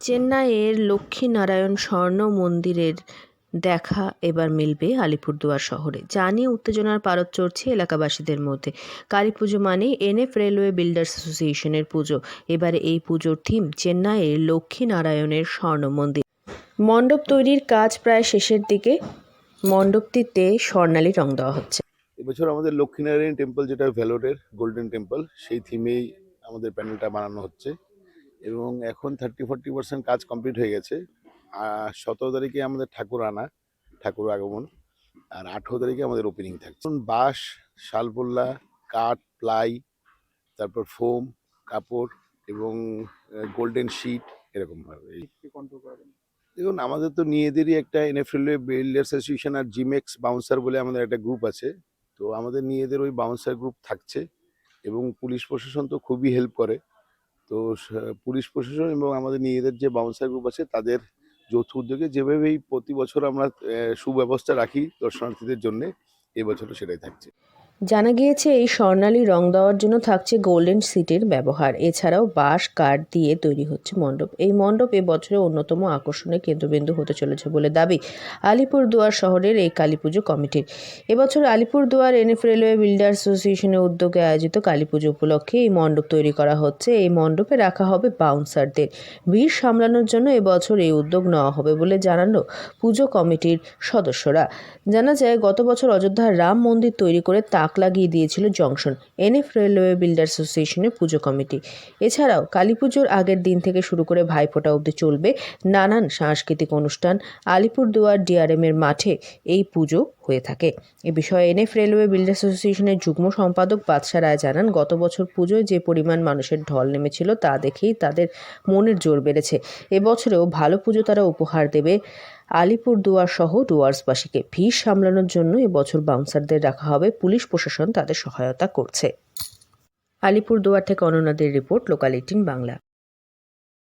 চেন্নাইয়ের লক্ষ্মীনারায়ণ স্বর্ণ মন্দিরের দেখা এবার মিলবে আলিপুরদুয়ার শহরে। যা নিয়ে উত্তেজনার পারদ চড়ছে এলাকাবাসীদের মধ্যে। কালী পুজো মানে এনএফ রেলওয়ে বিল্ডার্স অ্যাসোসিয়েশনের পুজো। এবারে এই পুজোর থিম চেন্নাইয়ের লক্ষ্মীনারায়ণের স্বর্ণ মন্দির। মণ্ডপ তৈরির কাজ প্রায় শেষের দিকে। মণ্ডপটিতে স্বর্ণালী রং দেওয়া হচ্ছে। এবছর আমাদের লক্ষ্মীনারায়ণ টেম্পল যেটা ভেলোরের গোল্ডেন টেম্পল, সেই থিমেই আমাদের প্যান্ডেলটা বানানো হচ্ছে। এবং এখন থার্টি ফোর্টি পার্সেন্ট কাজ কমপ্লিট হয়ে গেছে। আর সতেরো তারিখে আমাদের ঠাকুর আনা ঠাকুর আগমন। আর আঠেরো তারিখে আমাদের ওপেনিং থাকছে। বাঁশ শালপোল্লা কাঠ প্লাই তারপর ফোম কাপড় এবং গোল্ডেন শিট এরকমভাবে দেখুন আমাদের তো নিজেদেরই একটা এনএফএল বিল্ডার্স অ্যাসোসিয়েশন আর জিমেক্স বাউন্সার বলে আমাদের একটা গ্রুপ আছে। তো আমাদের নিজেদের ওই বাউন্সার গ্রুপ থাকছে এবং পুলিশ প্রশাসন তো খুবই হেল্প করে। তো পুলিশ প্রশাসন এবং আমাদের নিজেদের যে বাউন্সার গ্রুপ আছে, তাদের যৌথ উদ্যোগে যেভাবেই প্রতি বছর আমরা সুব্যবস্থা রাখি দর্শনার্থীদের জন্য, এবছরও সেটাই থাকছে। জানা গিয়েছে, এই স্বর্ণালী রং দেওয়ার জন্য থাকছে গোল্ডেন সিটের ব্যবহার। এছাড়াও বাঁশ, কাঠ দিয়ে তৈরি হচ্ছে মণ্ডপ। এই মণ্ডপ এ বছরের অন্যতম আকর্ষণের কেন্দ্রবিন্দু হতে চলেছে বলে দাবি আলিপুরদুয়ার শহরের এই কালীপুজো কমিটির। এবছর আলিপুরদুয়ার এনএফ রেলওয়ে বিল্ডার্স অ্যাসোসিয়েশনের উদ্যোগে আয়োজিত কালীপুজো উপলক্ষে এই মণ্ডপ তৈরি করা হচ্ছে। এই মণ্ডপে রাখা হবে বাউন্সারদের। ভিড় সামলানোর জন্য এবছর এই উদ্যোগ নেওয়া হবে বলে জানালো পুজো কমিটির সদস্যরা। জানা যায়, গত বছর অযোধ্যার রাম মন্দির তৈরি করে তাক লাগিয়ে দিয়েছিল জংশন, এনএফ রেলওয়ে বিল্ডার অ্যাসোসিয়েশনের পুজো কমিটি। এছাড়াও কালী পুজোর আগের দিন থেকে শুরু করে ভাইফোঁটা অবধি চলবে নানান সাংস্কৃতিক অনুষ্ঠান। আলিপুরদুয়ার ডিআরএমের মাঠে এই পুজো হয়ে থাকে। এ বিষয়ে এনএফ রেলওয়ে বিল্ডার্স অ্যাসোসিয়েশনের যুগ্ম সম্পাদক বাদশা রায় জানান, গত বছর পুজোয় যে পরিমাণ মানুষের ঢল নেমেছিল তা দেখেই তাদের মনের জোর বেড়েছে। এবছরেও ভালো পুজো তারা উপহার দেবে আলিপুরদুয়ার সহ ডুয়ার্সবাসীকে। ভিড় সামলানোর জন্য এবছর বাউন্সারদের রাখা হবে, পুলিশ প্রশাসন তাদের সহায়তা করছে। আলিপুরদুয়ার থেকে অননাদের রিপোর্ট, লোকাল এইটিন বাংলা।